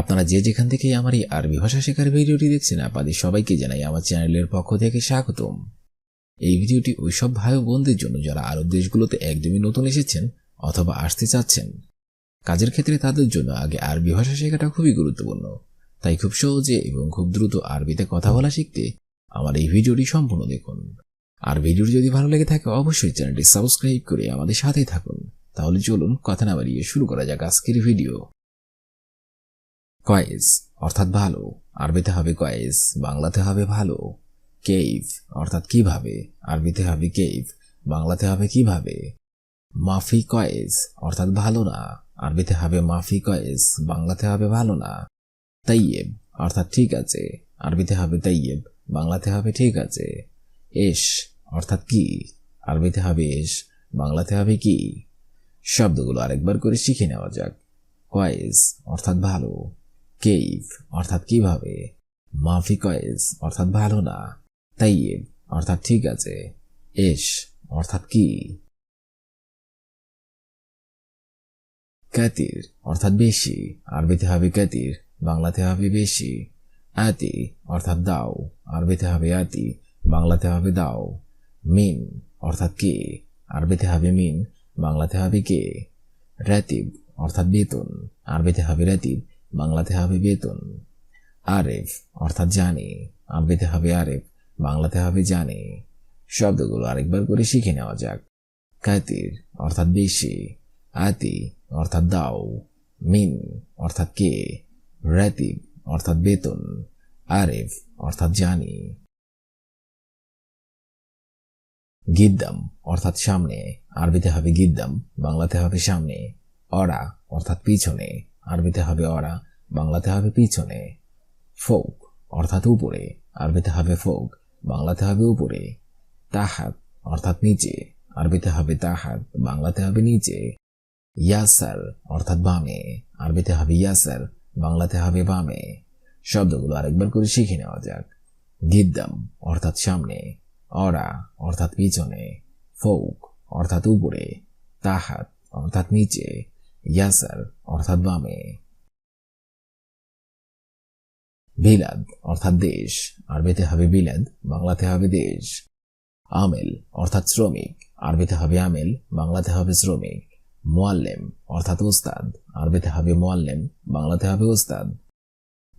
আপনারা যে যেখান থেকে আমার এই আরবি ভাষা শেখার ভিডিওটি দেখছেন, আপনাদের সবাইকে জানাই আমার চ্যানেলের পক্ষ থেকে স্বাগতম। এই ভিডিওটি ওইসব ভাই ও বোনদের জন্য যারা আরব দেশগুলোতে একদমই নতুন এসেছেন অথবা আসতে চাচ্ছেন, কাজের ক্ষেত্রে তাদের জন্য আগে আরবি ভাষা শেখাটা খুবই গুরুত্বপূর্ণ। তাই খুব সহজে এবং খুব দ্রুত আরবিতে কথা বলা শিখতে আমার এই ভিডিওটি সম্পূর্ণ দেখুন। আর ভিডিওটি যদি ভালো লেগে থাকে, অবশ্যই চ্যানেলটি সাবস্ক্রাইব করে আমাদের সাথেই থাকুন। তাহলে চলুন, কথা না বাড়িয়ে শুরু করা যাক আজকের ভিডিও। কয়েস অর্থাৎ ভালো। আরবিতে হবে কয়েস বাংলাতে হবে ভালো। কেইভ, অর্থাৎ কীভাবে? আরবিতে হবে কেইভ, বাংলাতে হবে কীভাবে? মাফি কয়েস অর্থাৎ ভালো না। আরবিতে হবে মাফি কয়েস বাংলাতে হবে ভালো না। তাইয়েব, অর্থাৎ ঠিক আছে। আরবিতে হবে তাইয়েব, বাংলাতে হবে ঠিক আছে। এস অর্থাৎ কি? আরবিতে হবে এস বাংলাতে হবে কি? শব্দগুলো আরেকবার করে শিখে নেওয়া যাক। কয়েস অর্থাৎ ভালো। কেইভ অর্থাৎ কীভাবে? মাফি কয়েস অর্থাৎ ভালো না। তাইয়েব অর্থাৎ ঠিক আছে। এস, অর্থাৎ কি? কাতির, অর্থাৎ বেশি। আরবিতে হবে কাতির, বাংলাতে হবে বেশি। আতি, অর্থাৎ দাও। আরবিতে হবে আতি, বাংলাতে হবে দাও। মিন, অর্থাৎ কে? আরবিতে হবে মিন, বাংলাতে হবে কে? রাতিব, অর্থাৎ বেতন। আরবিতে হবে রাতিব বাংলাতে হবে বেতন। আরেফ, অর্থাৎ জানে। আরবিতে হবে আরেফ, বাংলাতে হবে জানে। শব্দগুলো আরেকবার করে শিখে নেওয়া যাক। কাতির, অর্থাৎ বেশি। আতি, অর্থাৎ দাও। মিন, অর্থাৎ কে। রাতিব, অর্থাৎ বেতন। আরেফ, অর্থাৎ জানি। গিদ্দাম, অর্থাৎ সামনে। আরবিতে হবে গিদ্দাম, বাংলাতে হবে সামনে। অরা, অর্থাৎ পিছনে। আরবিতে হবে অরা, বাংলাতে হবে পিছনে, ফোক, অর্থাৎ উপরে, আরবিতে হবে ফোক, বাংলাতে হবে উপরে, তাহাত, অর্থাৎ নিচে, আরবিতে হবে তাহাত, বাংলাতে হবে নিচে, ইয়াসার, অর্থাৎ বামে, আরবিতে হবে ইয়াসার, বাংলাতে হবে বামে, শব্দগুলো আরেকবার করে শিখে নেওয়া যাক, গিদ্দাম, অর্থাৎ সামনে, অরা, অর্থাৎ পিছনে, ফৌক, অর্থাৎ উপরে, তাহাত, অর্থাৎ নিচে ইয়াসার অর্থাৎ বামে। বিলাদ অর্থাৎ দেশ। আরবিতে হবে বিলাদ, বাংলাতে হবে দেশ। আমেল অর্থাৎ শ্রমিক, আরবিতে হবে আমেল, বাংলাতে হবে শ্রমিক। মোয়াল্লেম অর্থাৎ উস্তাদ আরবিতে হবে মোয়াল্লেম, বাংলাতে হবে উস্তাদ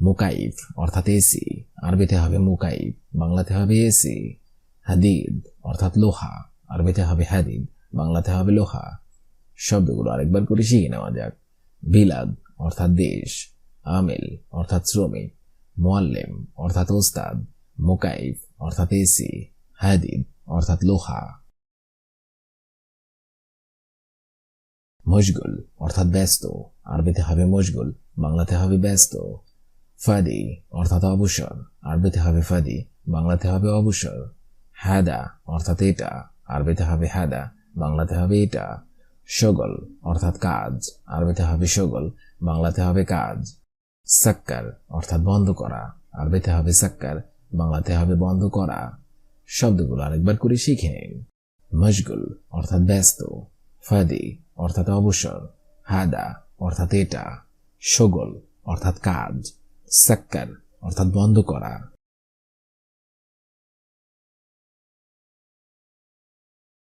মুকাইফ অর্থাৎ এসি আরবিতে হবে মুকাইফ, বাংলাতে হবে এসি হাদিদ অর্থাৎ লোহা, আরবিতে হবে হাদিদ, বাংলাতে হবে লোহা। শব্দগুলো আরেকবার করে শিখে নেওয়া যাক। বিলাদ অর্থাৎ দেশ। আমেল, অর্থাৎ শ্রমিক। মোয়াল্লেম, অর্থাৎ ওস্তাদ। মুকাইফ, অর্থাৎ এসি। হাদিদ, অর্থাৎ লোহা। মশগুল, অর্থাৎ ব্যস্ত। আরবিতে হবে মশগুল, বাংলাতে হবে ব্যস্ত। ফাদি, অর্থাৎ অবসর। আরবিতে হবে ফাদি, বাংলাতে হবে অবসর। হ্যাদা অর্থাৎ এটা। আরবিতে হবে হ্যাদা বাংলাতে হবে এটা। সগল, অর্থাৎ কাজ। আরবিতে হবে সগল, বাংলাতে হবে কাজ। সাক্কার, অর্থাৎ বন্ধ করা। আরবিতে হবে সাক্কার, বাংলাতে হবে বন্ধ করা। শব্দগুলো আরেকবার করে শিখে নিন। মশগুল, অর্থাৎ ব্যস্ত। ফাদি, অর্থাৎ অবসর। হাদা, অর্থাৎ এটা। সগল, অর্থাৎ কাজ। সাক্কার, অর্থাৎ বন্ধ করা।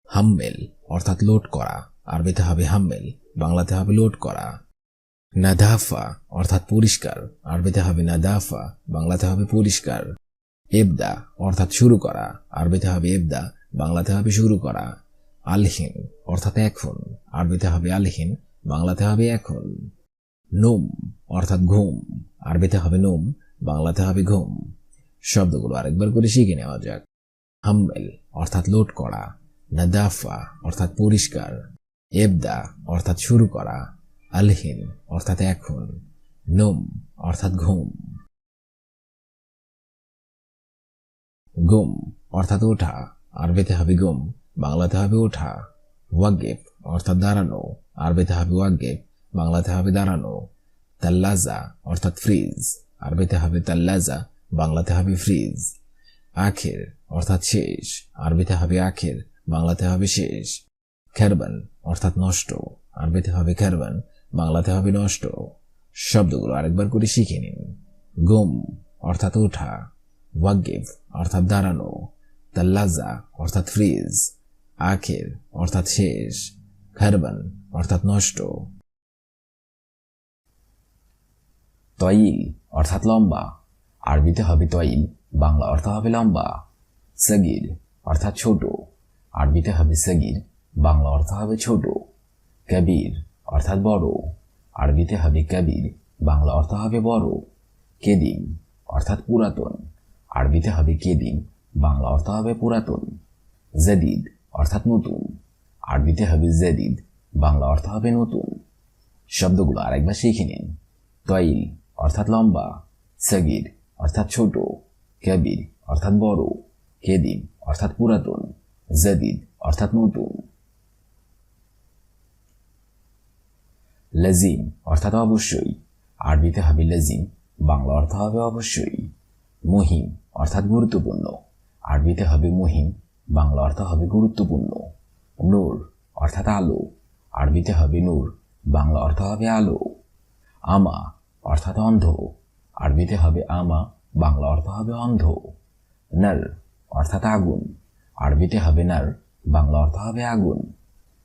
হাম্মেল, অর্থাৎ লোড করা। আরবিতে হবে হাম্মেল, বাংলাতে হবে লোড করা। নাদাফা, অর্থাৎ পরিষ্কার। আরবিতে হবে নাদাফা, বাংলাতে হবে পরিষ্কার। এবদা অর্থাৎ শুরু করা। আরবিতে হবে এবদা বাংলাতে হবে শুরু করা। আলহিন, অর্থাৎ এখন। আরবিতে হবে আলহিন, বাংলাতে হবে এখন। নোম, অর্থাৎ ঘুম। আরবিতে হবে নোম, বাংলাতে হবে ঘুম। শব্দগুলো আরেকবার করে শিখে নেওয়া যাক। হাম্মেল, অর্থাৎ লোড করা। নাদাফা, অর্থাৎ পরিষ্কার। এবদা অর্থাৎ শুরু করা, আলহিন, অর্থাৎ এখন, নোম, অর্থাৎ ঘুম। গুম, অর্থাৎ ওঠা আরবিতে হবে গুম, বাংলাতে হবে ওঠা ওয়াগেব, অর্থাৎ দাঁড়ানো, আরবিতে হবে ওয়াগেব, বাংলাতে হবে দাঁড়ানো। তাল্লাজা, অর্থাৎ ফ্রিজ, আরবিতে হবে তাল্লাজা, বাংলাতে হবে ফ্রিজ। আখের, অর্থাৎ শেষ, আরবিতে হবে আখের, বাংলাতে হবে শেষ। খেরবান অর্থাৎ নষ্ট। আরবিতে হবে খেরবান বাংলাতে হবে নষ্ট। শব্দগুলো আরেকবার করে শিখে নিন। গুম অর্থাৎ ওঠা ওয়াগিভ অর্থাৎ দাঁড়ানো। তাল্লাজা অর্থাৎ ফ্রিজ। আখের অর্থাৎ শেষ। খারবান অর্থাৎ নষ্ট। তয়িল অর্থাৎ লম্বা। আরবিতে হবে তয়িল বাংলা অর্থ হবে লম্বা। সগির অর্থাৎ ছোট। আরবিতে হবে সগির বাংলা অর্থ হবে ছোট, কবির অর্থাৎ বড়। আরবিতে হবে কবির, বাংলা অর্থ হবে বড়। কেদিম অর্থাৎ পুরাতন। আরবিতে হবে কেদিম, বাংলা অর্থ হবে পুরাতন। জেদিদ অর্থাৎ নতুন। আরবিতে হবে জেদিদ, বাংলা অর্থ হবে নতুন। শব্দগুলো আরেকবার শিখে নিন। তৈল অর্থাৎ লম্বা। সগির অর্থাৎ ছোট। কেবির অর্থাৎ বড়। কেদিম অর্থাৎ পুরাতন। জেদিদ অর্থাৎ নতুন। লেজিম অর্থাৎ অবশ্যই। আরবিতে হবে লেজিম বাংলা অর্থ হবে অবশ্যই। মহিম অর্থাৎ গুরুত্বপূর্ণ। আরবিতে হবে মহিম, বাংলা অর্থ হবে গুরুত্বপূর্ণ। নূর অর্থাৎ আলো। আরবিতে হবে নূর, বাংলা অর্থ হবে আলো। আমা অর্থাৎ অন্ধ। আরবিতে হবে আমা, বাংলা অর্থ হবে অন্ধ। নর অর্থাৎ আগুন। আরবিতে হবে নার, বাংলা অর্থ হবে আগুন।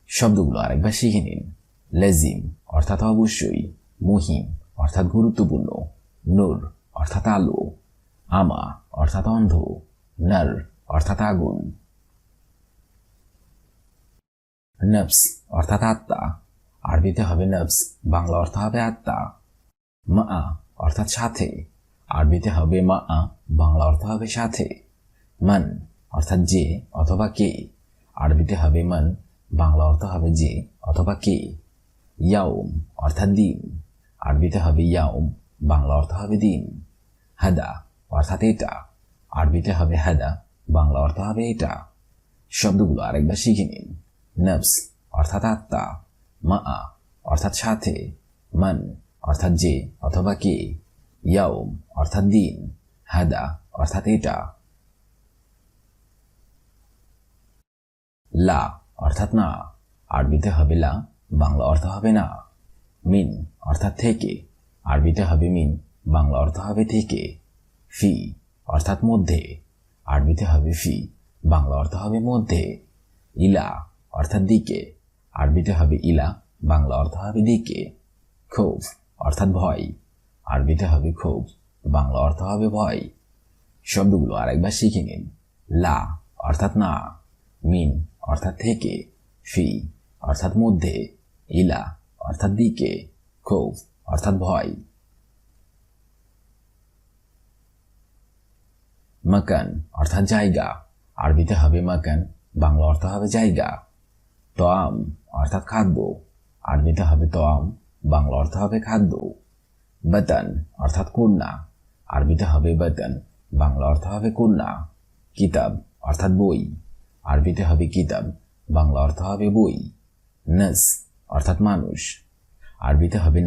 শব্দগুলো আরেকবার শিখে নিন। লেজিম অর্থাৎ অবশ্যই, মুহিম অর্থাৎ গুরুত্বপূর্ণ, নূর অর্থাৎ আলো, আমা অর্থাৎ অন্ধ, নর অর্থাৎ আগুন। নফস অর্থাৎ আত্মা, আরবিতে হবে নফস, বাংলা অর্থ হবে আত্মা। মা অর্থাৎ সাথে, আরবিতে হবে মা, বাংলা অর্থ হবে সাথে। মান অর্থাৎ যে অথবা কে, আরবিতে হবে মান, বাংলা অর্থ হবে যে অথবা কে। ইয়াউম, অর্থাৎ দিন। আরবিতে হবে ইয়াউম, বাংলা অর্থ হবে দিন। হাদা, অর্থাৎ এটা। আরবিতে হবে হাদা, বাংলা অর্থ হবে এটা। শব্দগুলো আরেকবার শিখে নিন। নফস, অর্থাৎ আত্মা। মা, অর্থাৎ সাথে। মান, অর্থাৎ যে অথবা কে। ইয়াউম, অর্থাৎ দিন। হাদা, অর্থাৎ এটা। লা, অর্থাৎ না। আরবিতে হবে লা। বাংলা অর্থ হবে না। মিন অর্থাৎ থেকে। আরবিতে হবে মিন, বাংলা অর্থ হবে থেকে। ফি অর্থাৎ মধ্যে। আরবিতে হবে ফি, বাংলা অর্থ হবে মধ্যে। ইলা অর্থাৎ দিকে। আরবিতে হবে ইলা, বাংলা অর্থ হবে দিকে। ক্ষোভ অর্থাৎ ভয়। আরবিতে হবে ক্ষোভ, বাংলা অর্থ হবে ভয়। শব্দগুলো আরেকবার শিখে নিন। লা অর্থাৎ না। মিন অর্থাৎ থেকে। ফি অর্থাৎ মধ্যে। ইলা, অর্থাৎ দিকে, ক্ষোভ, অর্থাৎ ভয়। মাকান, অর্থাৎ জায়গা। আরবিতে হবে মাকান, বাংলা অর্থ হবে জায়গা। তোয়াম, অর্থাৎ খাদ্য। আরবিতে হবে তোয়াম, বাংলা অর্থ হবে খাদ্য। বেতন, অর্থাৎ কন্যা। আরবিতে হবে বেতন, বাংলা অর্থ হবে কন্যা। কিতাব, অর্থাৎ বই। আরবিতে হবে কিতাব, বাংলা অর্থ হবে বই। নস অর্থাৎ মানুষ। আরবিতে হবে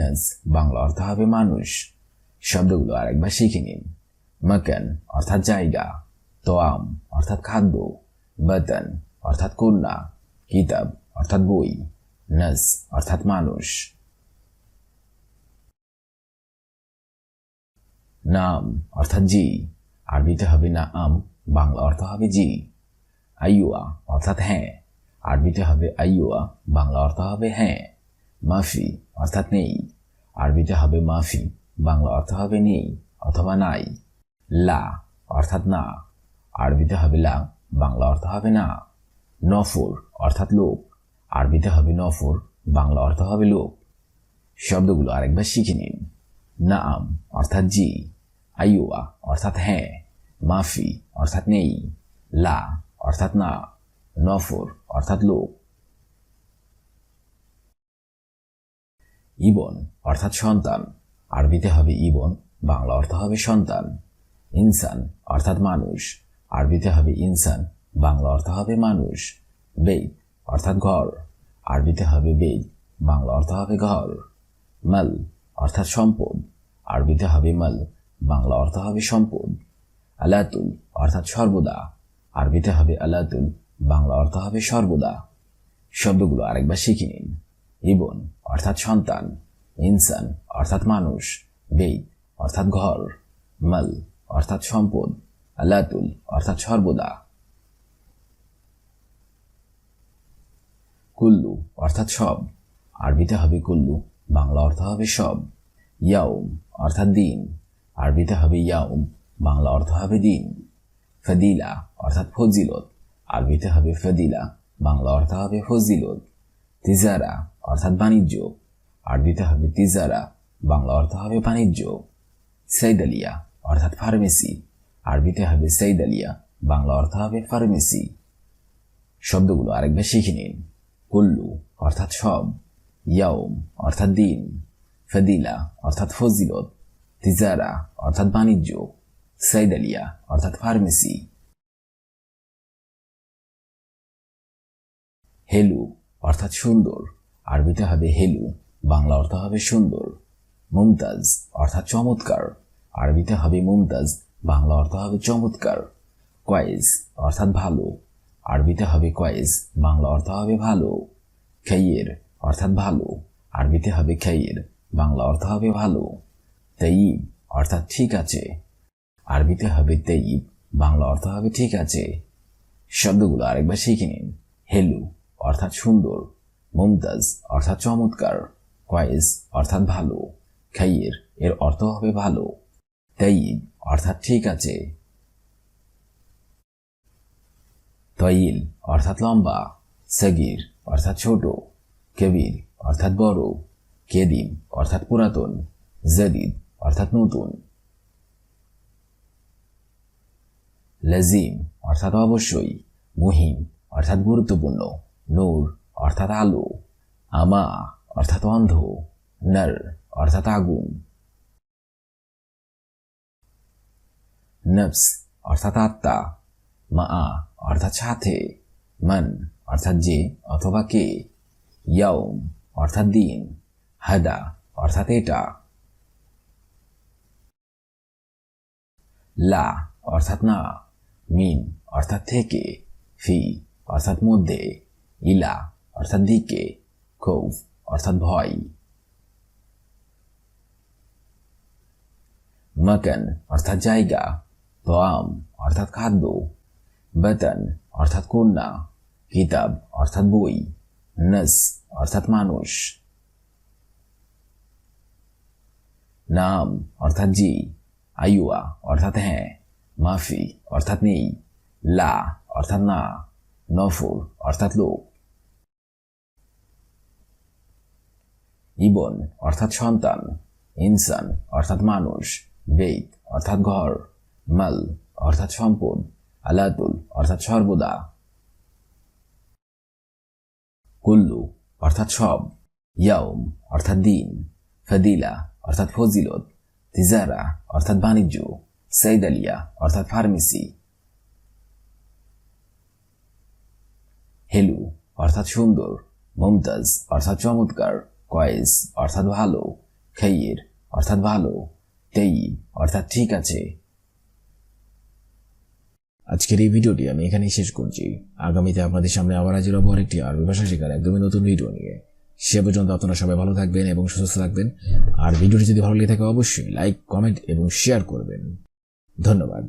বাংলা অর্থ হবে মানুষ। শব্দগুলো আরেকবার শিখে নিন। মাকান অর্থাৎ জায়গা, তোয়াম অর্থাৎ খাদ্য, বেতন অর্থাৎ কন্যা, কিতাব অর্থাৎ বই নস অর্থাৎ মানুষ। নাম অর্থাৎ জি, আরবিতে হবে না আম বাংলা অর্থ হবে জি। আইয়ুয়া অর্থাৎ হ্যাঁ। আরবিতে হবে আইয়ুয়া, বাংলা অর্থ হবে হ্যাঁ মাফি অর্থাৎ নেই। আরবিতে হবে মাফি, বাংলা অর্থ হবে নেই অথবা নাই। লা অর্থাৎ না। আরবিতে হবে লা, বাংলা অর্থ হবে না। নফর অর্থাৎ লোক। আরবিতে হবে নফর, বাংলা অর্থ হবে লোক। শব্দগুলো আরেকবার শিখে নিন। নাম অর্থাৎ জি। আইয়ুয়া অর্থাৎ হ্যাঁ মাফি অর্থাৎ নেই। লা অর্থাৎ না। নফর, অর্থাৎ লোক। ইবন, অর্থাৎ সন্তান। আরবিতে হবে ইবন, বাংলা অর্থ হবে সন্তান। ইনসান, অর্থাৎ মানুষ। আরবিতে হবে ইনসান, বাংলা অর্থ হবে মানুষ। বেদ, অর্থাৎ ঘর। আরবিতে হবে বেদ, বাংলা অর্থ হবে ঘর। মাল, অর্থাৎ সম্পদ। আরবিতে হবে মাল, বাংলা অর্থ হবে সম্পদ। আলাতুল, অর্থাৎ সর্বদা। আরবিতে হবে আলাতুল বাংলা অর্থ হবে সর্বদা। শব্দগুলো আরেকবার শিখে নিন। ইবন, অর্থাৎ সন্তান। ইনসান, অর্থাৎ মানুষ। বেদ অর্থাৎ ঘর। মাল, অর্থাৎ সম্পদ। আলাতুল অর্থাৎ সর্বদা। কুল্লু, অর্থাৎ সব। আরবিতে হবে কুল্লু, বাংলা অর্থ হবে সব। ইয়াউম, অর্থাৎ দিন। আরবিতে হবে ইয়াউম, বাংলা অর্থ হবে দিন। ফদিলা, অর্থাৎ ফজিলত। আরবিতে হবে ফদিলা বাংলা অর্থ হবে ফজিলত, তিজারা অর্থাৎ বাণিজ্য। আরবিতে হবে তিজারা, বাংলা অর্থ হবে বাণিজ্য। সৈদালিয়া অর্থাৎ ফার্মেসি। আরবিতে হবে সৈদালিয়া বাংলা অর্থ হবে ফার্মেসি। শব্দগুলো আরেকবার শিখে নিন। কুল্লু অর্থাৎ সব, ইয়াউম অর্থাৎ দিন ফদিলা অর্থাৎ ফজিলত, তিজারা অর্থাৎ বাণিজ্য, সাইদালিয়া অর্থাৎ ফার্মেসি। হেলু অর্থাৎ সুন্দর। আরবিতে হবে হেলু, বাংলা অর্থ হবে সুন্দর। মুমতাজ অর্থাৎ চমৎকার। আরবিতে হবে মুমতাজ, বাংলা অর্থ হবে চমৎকার। কয়েজ অর্থাৎ ভালো। আরবিতে হবে কয়েজ, বাংলা অর্থ হবে ভালো। খেয়ের অর্থাৎ ভালো। আরবিতে হবে খেয়ের বাংলা অর্থ হবে ভালো। তেইব অর্থাৎ ঠিক আছে। আরবিতে হবে তেইব, বাংলা অর্থ হবে ঠিক আছে। শব্দগুলো আরেকবার শিখে নিন। হেলু অর্থাৎ সুন্দর, মুমতাজ, অর্থাৎ চমৎকার কয়েস অর্থাৎ ভালো খাইয়ের এর অর্থ হবে ভালো তাইব অর্থাৎ ঠিক আছে তইল অর্থাৎ লম্বা, সগির, অর্থাৎ ছোট, কেবির, অর্থাৎ বড়, কেদিম, অর্থাৎ পুরাতন, জদিদ, অর্থাৎ নতুন লাজিম অর্থাৎ অবশ্যই, মুহিম, অর্থাৎ গুরুত্বপূর্ণ। নূর অর্থাৎ আলো, আমা অর্থাৎ অন্ধ, নর অর্থাৎ আগুন। নফস অর্থাৎ আত্মা, মা অর্থাৎ সাথে, মন অর্থাৎ যে অথবা কে। ইয়াউম অর্থাৎ দিন, হাদা অর্থাৎ এটা। লা অর্থাৎ না, মিন অর্থাৎ থেকে, ফি অর্থাৎ মধ্যে। ইলা অর্থাৎ দিকে খৌফ অর্থাৎ ভয়। মকন, অর্থাৎ জায়গা। তোয়াম অর্থাৎ খাদ্য। বেতন, অর্থাৎ কন্যা। কিতাব, অর্থাৎ বই। নস, অর্থাৎ মানুষ। নাম, অর্থাৎ জি। আইয়া অর্থাৎ হ্যাঁ। মাফি, অর্থাৎ নেই। লা, অর্থাৎ না। নফর অর্থাৎ লোক। ইবন, অর্থাৎ সন্তান, ইনসান, অর্থাৎ মানুষ বেদ অর্থাৎ ঘর, মাল, অর্থাৎ সম্পদ, আলাতুল, অর্থাৎ সর্বদা। কুল্লু, অর্থাৎ সব। ইয়াউম, অর্থাৎ দিন। ফদিলা, অর্থাৎ ফজিলত। তিজারা, অর্থাৎ বাণিজ্য। সৈদালিয়া অর্থাৎ ফার্মেসি। হেলু, অর্থাৎ সুন্দর। মুমতাজ, অর্থাৎ চমৎকার। কয়েস অর্থাৎ ভালো খেয়ের অর্থাৎ ভালো, তেই, অর্থাৎ ঠিক আছে। আজকের এই ভিডিওটি আমি এখানেই শেষ করছি। আগামীতে আপনাদের সামনে আবার হাজির হব আরেকটি আরবি ভাষা শেখার একদমই নতুন ভিডিও নিয়ে। সে পর্যন্ত আপনারা সবাই ভালো থাকবেন এবং সুস্থ থাকবেন। আর ভিডিওটি যদি ভালো লেগে থাকে, অবশ্যই লাইক কমেন্ট এবং শেয়ার করবেন। ধন্যবাদ।